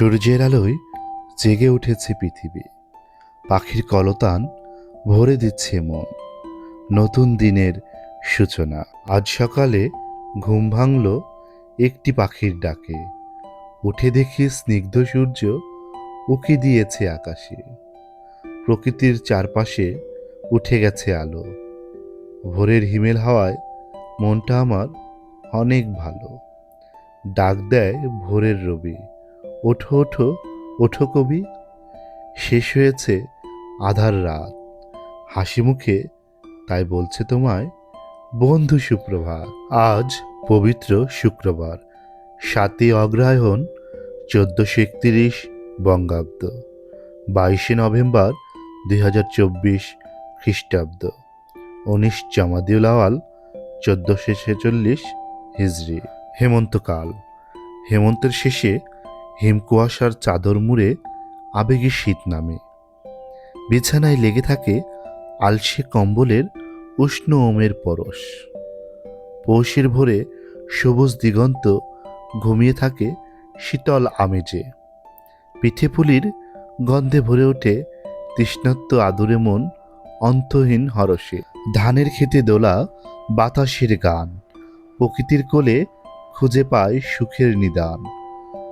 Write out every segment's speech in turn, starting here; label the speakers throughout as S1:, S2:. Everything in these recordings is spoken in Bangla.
S1: সূর্যের আলোয় জেগে উঠেছে পৃথিবী। পাখির কলতান ভরে দিচ্ছে মন। নতুন দিনের সূচনা। আজ সকালে ঘুম ভাঙল একটি পাখির ডাকে। উঠে দেখি স্নিগ্ধ সূর্য উকি দিয়েছে আকাশে। প্রকৃতির চারপাশে উঠে গেছে আলো। ভোরের হিমেল হাওয়ায় মনটা আমার অনেক ভালো। ডাক দেয় ভোরের রবি। ওঠো ওঠো ওঠো কবি। শেষ হয়েছে আধার রাত। হাসি মুখে তাই বলছে তোমায়, বন্ধু সুপ্রভাত, আজ পবিত্র শুক্রবার, সাতই অগ্রহায়ণ, চোদ্দোশো একত্রিশ বঙ্গাব্দ, বাইশে নভেম্বর দুই হাজার চব্বিশ খ্রিস্টাব্দ, উনিশ জামাদিউল আওয়াল চোদ্দোশো ছেচল্লিশ হিজড়ি হেমন্তকাল। হেমন্তের শেষে হিমকুয়াশার চাদর মুড়ে আবেগে শীত নামে। বিছানায় লেগে থাকে আলসে কম্বলের উষ্ণ ওমের পরশ। পৌষের ভোরে সবুজ দিগন্ত ঘুমিয়ে থাকে শীতল আমেজে। পিঠে পুলির গন্ধে ভরে ওঠে তৃষ্ণাত্ম আদুরে মন অন্তহীন হরসে ধানের খেতে দোলা বাতাসের গান, প্রকৃতির কোলে খুঁজে পায় সুখের নিদান।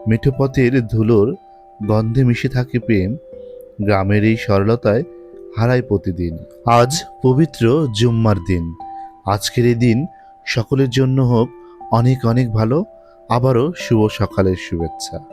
S1: মেঠো পথের ধুলোর গন্ধে মিশে থাকে প্রেম, গ্রামের এই সরলতায় হারায় প্রতিদিন। আজ পবিত্র জুম্মার দিন। আজকের এই দিন সকলের জন্য হোক অনেক অনেক ভালো, আবারও শুভ সকালের শুভেচ্ছা।